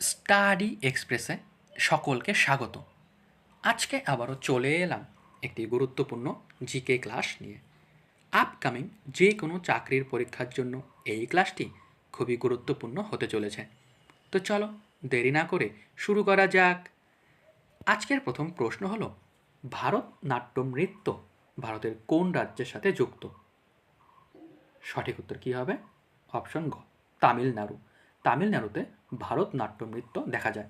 Study এক্সপ্রেসে সকলকে স্বাগত। আজকে আবারও চলে এলাম একটি গুরুত্বপূর্ণ জিকে ক্লাস নিয়ে। আপকামিং যে কোনো চাকরির পরীক্ষার জন্য এই ক্লাসটি খুবই গুরুত্বপূর্ণ হতে চলেছে। তো চলো দেরি না করে শুরু করা যাক। আজকের প্রথম প্রশ্ন হল ভারত নাট্যম নৃত্য ভারতের কোন রাজ্যের সাথে যুক্ত? সঠিক উত্তর কী হবে? অপশন গ, তামিলনাড়ু। তামিলনাড়ুতে ভারতনাট্যম নৃত্য দেখা যায়।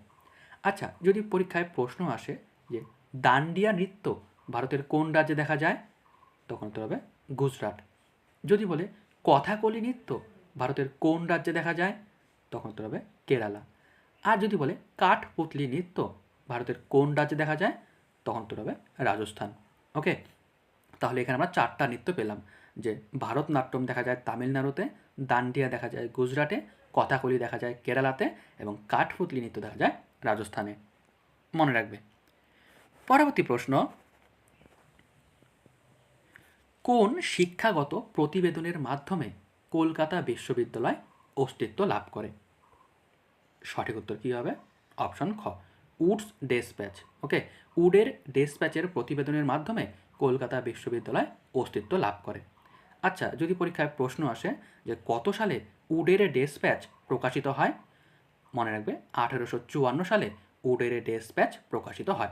আচ্ছা যদি পরীক্ষায় প্রশ্ন আসে যে দান্ডিয়া নৃত্য ভারতের কোন রাজ্যে দেখা যায়, তখন তো হবে গুজরাট। যদি বলে কথাকলি নৃত্য ভারতের কোন রাজ্যে দেখা যায়, তখন তো হবে কেরালা। আর যদি বলে কাঠপুতলি নৃত্য ভারতের কোন রাজ্যে দেখা যায়, তখন তো হবে রাজস্থান। ওকে? তাহলে এখানে আমরা চারটা নৃত্য পেলাম। যে ভারতনাট্যম দেখা যায় তামিলনাড়ুতে, দান্ডিয়া দেখা যায় গুজরাটে কথাকলি দেখা যায় কেরালাতে এবং কাঠপুতলি নৃত্য দেখা যায় রাজস্থানে। মনে রাখবে। পরবর্তী প্রশ্ন, কোন শিক্ষাগত প্রতিবেদনের মাধ্যমে কলকাতা বিশ্ববিদ্যালয় অস্তিত্ব লাভ করে? সঠিক উত্তর কী হবে? অপশন খ, উডস ডেসপ্যাচ। ওকে, উডের ডেসপ্যাচের প্রতিবেদনের মাধ্যমে কলকাতা বিশ্ববিদ্যালয় অস্তিত্ব লাভ করে। আচ্ছা যদি পরীক্ষায় প্রশ্ন আসে যে কত সালে উডের ডেসপ্যাচ প্রকাশিত হয়। মনে রাখবে, আঠেরোশো চুয়ান্ন সালে উডের ডেসপ্যাচ প্রকাশিত হয়।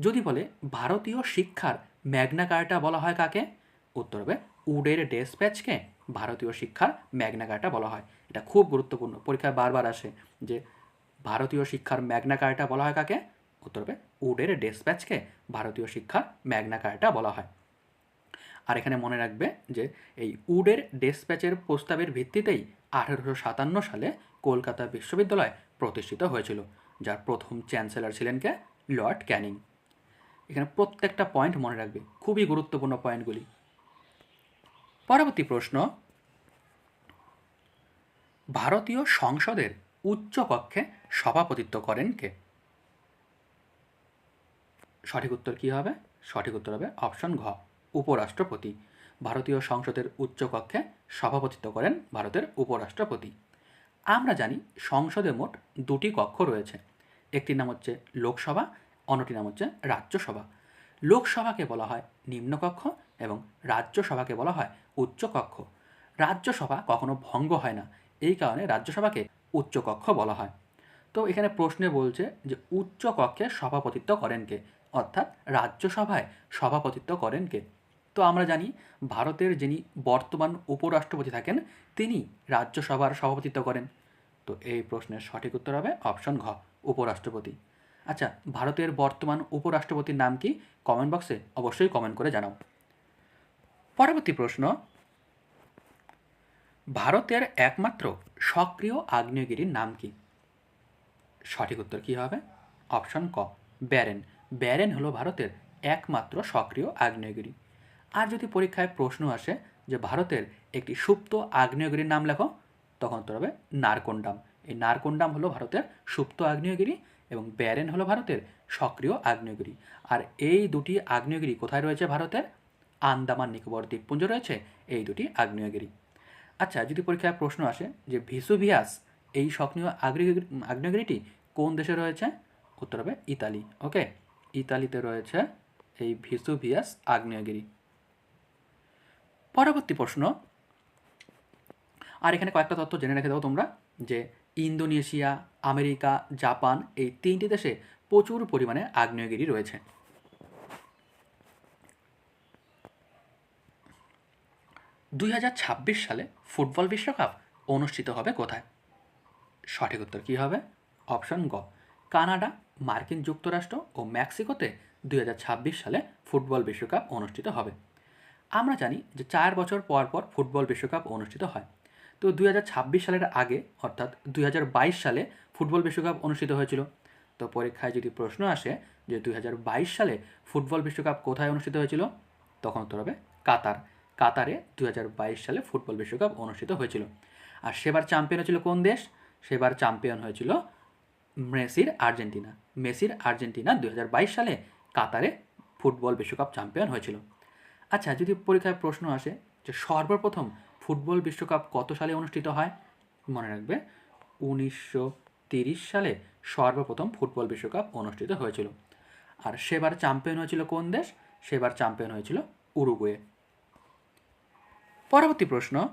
যদি বলে, ভারতীয় শিক্ষার ম্যাগনা কার্টা বলা হয় কাকে? উত্তর হবে, উডের ডেসপ্যাচকে ভারতীয় শিক্ষার ম্যাগনা কার্টা বলা হয়। এটা খুব গুরুত্বপূর্ণ, পরীক্ষায় বারবার আসে যে, ভারতীয় শিক্ষার ম্যাগনা কার্টা বলা হয় কাকে? উত্তর হবে, উডের ডেসপ্যাচকে ভারতীয় শিক্ষার ম্যাগনা কার্টা বলা হয়। আর এখানে মনে রাখবে যে এই উডের ডেসপ্যাচের প্রস্তাবের ভিত্তিতেই আঠেরোশো সাতান্ন সালে কলকাতা বিশ্ববিদ্যালয় প্রতিষ্ঠিত হয়েছিল, যার প্রথম চ্যান্সেলর ছিলেন কে? লর্ড ক্যানিং। এখানে প্রত্যেকটা পয়েন্ট মনে রাখবে, খুবই গুরুত্বপূর্ণ পয়েন্টগুলি। পরবর্তী প্রশ্ন, ভারতীয় সংসদের উচ্চ কক্ষে সভাপতিত্ব করেন কে? সঠিক উত্তর কী হবে? সঠিক উত্তর হবে অপশন ঘ। উপরাষ্ট্রপতি। ভারতীয় সংসদের উচ্চকক্ষে সভাপতিত্ব করেন ভারতের উপরাষ্ট্রপতি। আমরা জানি সংসদে মোট দুটি কক্ষ রয়েছে। একটির নাম হচ্ছে লোকসভা অন্যটির নাম হচ্ছে রাজ্যসভা। লোকসভাকে বলা হয় নিম্নকক্ষ এবং রাজ্যসভাকে বলা হয় উচ্চকক্ষ। রাজ্যসভা কখনো ভঙ্গ হয় না। এই কারণে রাজ্যসভাকে উচ্চকক্ষ বলা হয়। তো এখানে প্রশ্নে বলছে যে উচ্চকক্ষে সভাপতিত্ব করেন কে? অর্থাৎ রাজ্যসভায় সভাপতিত্ব করেন কে? তো আমরা জানি ভারতের যিনি বর্তমান উপরাষ্ট্রপতি থাকেন, তিনি রাজ্যসভার সভাপতিত্ব করেন। তো এই প্রশ্নের সঠিক উত্তর হবে অপশন ঘ, উপরাষ্ট্রপতি। আচ্ছা ভারতের বর্তমান উপরাষ্ট্রপতির নাম কি? কমেন্ট বক্সে অবশ্যই কমেন্ট করে জানাও। পরবর্তী প্রশ্ন, ভারতের একমাত্র সক্রিয় আগ্নেয়গিরির নাম কি? সঠিক উত্তর কী হবে? অপশন ক, ব্যারেন। ব্যারেন হলো ভারতের একমাত্র সক্রিয় আগ্নেয়গিরি। আর যদি পরীক্ষায় প্রশ্ন আসে যে ভারতের একটি সুপ্ত আগ্নেয়গিরির নাম লেখো, তখন তো হবে নারকোন্ডাম। এই নারকোন্ডাম হলো ভারতের সুপ্ত আগ্নেয়গিরি এবং ব্যারেন হলো ভারতের সক্রিয় আগ্নেয়গিরি। আর এই দুটি আগ্নেয়গিরি কোথায় রয়েছে ভারতের? আন্দামান নিকোবর দ্বীপপুঞ্জ রয়েছে, এই দুটি আগ্নেয়গিরি। আচ্ছা যদি পরীক্ষায় প্রশ্ন আসে যে ভিসুভিয়াস, এই সক্রিয় আগ্নেয়গিরি, আগ্নেয়গিরিটি কোন দেশে রয়েছে? উত্তর হবে ইতালি। ওকে, ইতালিতে রয়েছে এই ভিসুভিয়াস আগ্নেয়গিরি। পরবর্তী প্রশ্ন। আর এখানে কয়েকটা তথ্য জেনে রেখে দাও তোমরা, যে ইন্দোনেশিয়া, আমেরিকা, জাপান এই তিনটি দেশে প্রচুর পরিমাণে আগ্নেয়গিরি রয়েছে। দুই হাজার ছাব্বিশ সালে ফুটবল বিশ্বকাপ অনুষ্ঠিত হবে কোথায়? সঠিক উত্তর কী হবে? অপশন গ, কানাডা, মার্কিন যুক্তরাষ্ট্র ও মেক্সিকোতে দুই হাজার ছাব্বিশ সালে ফুটবল বিশ্বকাপ অনুষ্ঠিত হবে। আমরা জানি যে চার বছর পর পর ফুটবল বিশ্বকাপ অনুষ্ঠিত হয়। তো দুই হাজার ছাব্বিশ সালের আগে, অর্থাৎ দুই হাজার বাইশ সালে ফুটবল বিশ্বকাপ অনুষ্ঠিত হয়েছিল। তো পরীক্ষায় যদি প্রশ্ন আসে যে দু হাজার বাইশ সালে ফুটবল বিশ্বকাপ কোথায় অনুষ্ঠিত হয়েছিল, তখন উত্তর হবে কাতার। কাতারে দু হাজার বাইশ সালে ফুটবল বিশ্বকাপ অনুষ্ঠিত হয়েছিল। আর সেবার চ্যাম্পিয়ন হয়েছিল কোন দেশ? সেবার চ্যাম্পিয়ন হয়েছিল মেসির আর্জেন্টিনা। মেসির আর্জেন্টিনা দু হাজার বাইশ সালে কাতারে ফুটবল বিশ্বকাপ চ্যাম্পিয়ন হয়েছিল। আচ্ছা যদি পরীক্ষায় প্রশ্ন আসে যে সর্বপ্রথম ফুটবল বিশ্বকাপ কত সালে অনুষ্ঠিত হয়? মনে রাখবে, উনিশশো সালে সর্বপ্রথম ফুটবল বিশ্বকাপ অনুষ্ঠিত হয়েছিল। আর সেবার চ্যাম্পিয়ন হয়েছিল কোন দেশ? সেবার চ্যাম্পিয়ন হয়েছিল উরুগুয়ে। পরবর্তী প্রশ্ন,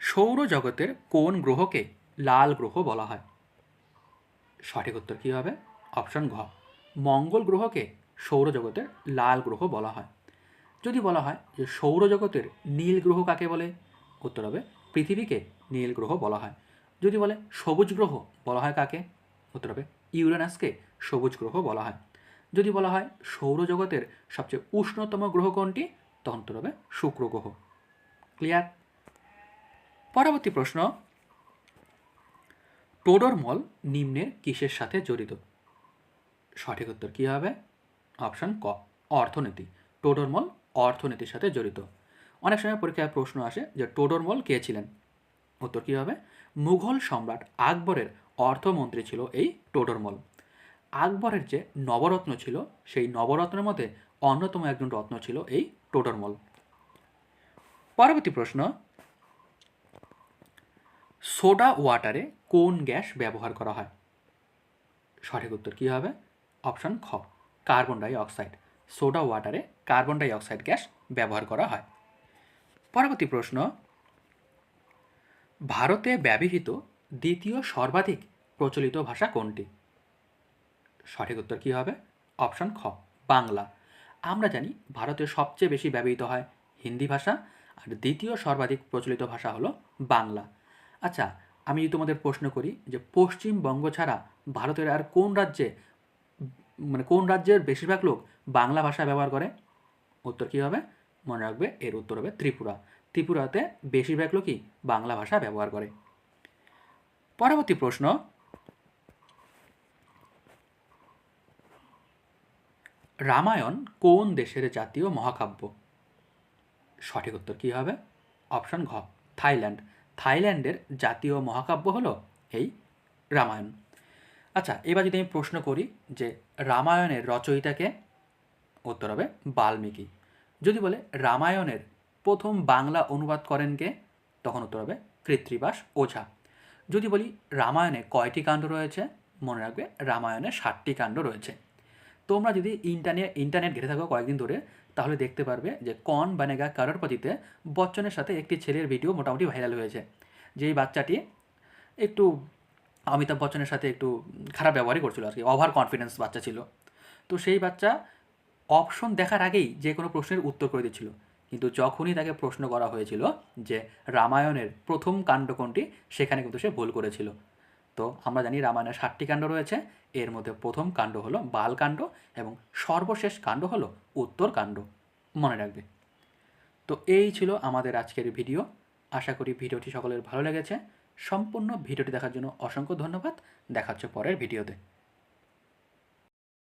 সৌরজগতের কোন গ্রহকে লাল গ্রহ বলা হয়? সঠিক উত্তর কী হবে? অপশন ঘ, মঙ্গল গ্রহকে সৌরজগতের লাল গ্রহ বলা হয়। যদি বলা হয় যে সৌরজগতের নীল গ্রহ কাকে বলে? উত্তর হবে পৃথিবীকে নীল গ্রহ বলা হয়। যদি বলে সবুজ গ্রহ বলা হয় কাকে? উত্তর হবে ইউরেনাসকে সবুজ গ্রহ বলা হয়। যদি বলা হয় সৌরজগতের সবচেয়ে উষ্ণতম গ্রহ কোনটি? তখন উত্তর হবে শুক্র গ্রহ। ক্লিয়ার? পরবর্তী প্রশ্ন। টোডরমল নিম্নের কিসের সাথে জড়িত? সঠিক উত্তর কী হবে? অপশন ক, অর্থনীতি। টোডরমল অর্থনীতির সাথে জড়িত। অনেক সময় পরীক্ষায় প্রশ্ন আসে যে টোডরমল কে ছিলেন? উত্তর কী হবে? মুঘল সম্রাট আকবরের অর্থমন্ত্রী ছিল এই টোডরমল। আকবরের যে নবরত্ন ছিল, সেই নবরত্নের মধ্যে অন্যতম একজন রত্ন ছিল এই টোডরমল। পরবর্তী প্রশ্ন, সোডা ওয়াটারে কোন গ্যাস ব্যবহার করা হয়? সঠিক উত্তর কী হবে? অপশান খ। কার্বন ডাই অক্সাইড সোডা ওয়াটারে কার্বন ডাই অক্সাইড গ্যাস ব্যবহার করা হয়। পরবর্তী প্রশ্ন, ভারতে ব্যবহৃত দ্বিতীয় সর্বাধিক প্রচলিত ভাষা কোনটি? সঠিক উত্তর কী হবে? অপশন খ, বাংলা। আমরা জানি ভারতে সবচেয়ে বেশি ব্যবহৃত হয় হিন্দি ভাষা, আর দ্বিতীয় সর্বাধিক প্রচলিত ভাষা হলো বাংলা। আচ্ছা আমি তোমাদের প্রশ্ন করি যে পশ্চিমবঙ্গ ছাড়া ভারতের আর কোন রাজ্যে মানে কোন রাজ্যের বেশিরভাগ লোক বাংলা ভাষা ব্যবহার করে? উত্তর কী হবে? মনে রাখবে এর উত্তর হবে ত্রিপুরা। ত্রিপুরাতে বেশিরভাগ লোকই বাংলা ভাষা ব্যবহার করে। পরবর্তী প্রশ্ন। রামায়ণ কোন দেশের জাতীয় মহাকাব্য? সঠিক উত্তর কী হবে? অপশন ঘ, থাইল্যান্ড। থাইল্যান্ডের জাতীয় মহাকাব্য হলো এই রামায়ণ। আচ্ছা এবার যদি আমি প্রশ্ন করি যে রামায়ণের রচয়িতাকে, উত্তর হবে বাল্মীকি। যদি বলে রামায়ণের প্রথম বাংলা অনুবাদ করেন কে, তখন উত্তর হবে কৃত্রিবাস ওঝা। যদি বলি রামায়ণে কয়টি কাণ্ড রয়েছে, মনে রাখবে রামায়ণে ষাটটি কাণ্ড রয়েছে। তোমরা যদি ইন্টারনেট ইন্টারনেট ঘেটে থাকো কয়েকদিন ধরে, তাহলে দেখতে পারবে যে কন বানেগা কারোরপতিতে বচ্চনের সাথে একটি ছেলের ভিডিও মোটামুটি ভাইরাল হয়েছে। যেই বাচ্চাটি একটু অমিতাভ বচ্চনের সাথে একটু খারাপ ব্যবহারই করছিল আর কি ওভার কনফিডেন্স বাচ্চা ছিল। তো সেই বাচ্চা অপশন দেখার আগেই যে কোনো প্রশ্নের উত্তর করে দিচ্ছিল। কিন্তু যখনই তাকে প্রশ্ন করা হয়েছিল যে রামায়ণের প্রথম কাণ্ড কোনটি, সেখানে কিন্তু সে ভুল করেছিল। তো আমরা জানি রামায়ণের ষাটটি কাণ্ড রয়েছে, এর মধ্যে প্রথম কাণ্ড হলো বালকাণ্ড এবং সর্বশেষ কাণ্ড হলো উত্তরকাণ্ড মনে রাখবে। তো এই ছিল আমাদের আজকের ভিডিও। আশা করি ভিডিওটি সকলের ভালো লেগেছে। সম্পূর্ণ ভিডিওটি দেখার জন্য অসংখ্য ধন্যবাদ। দেখা হচ্ছে পরের ভিডিওতে।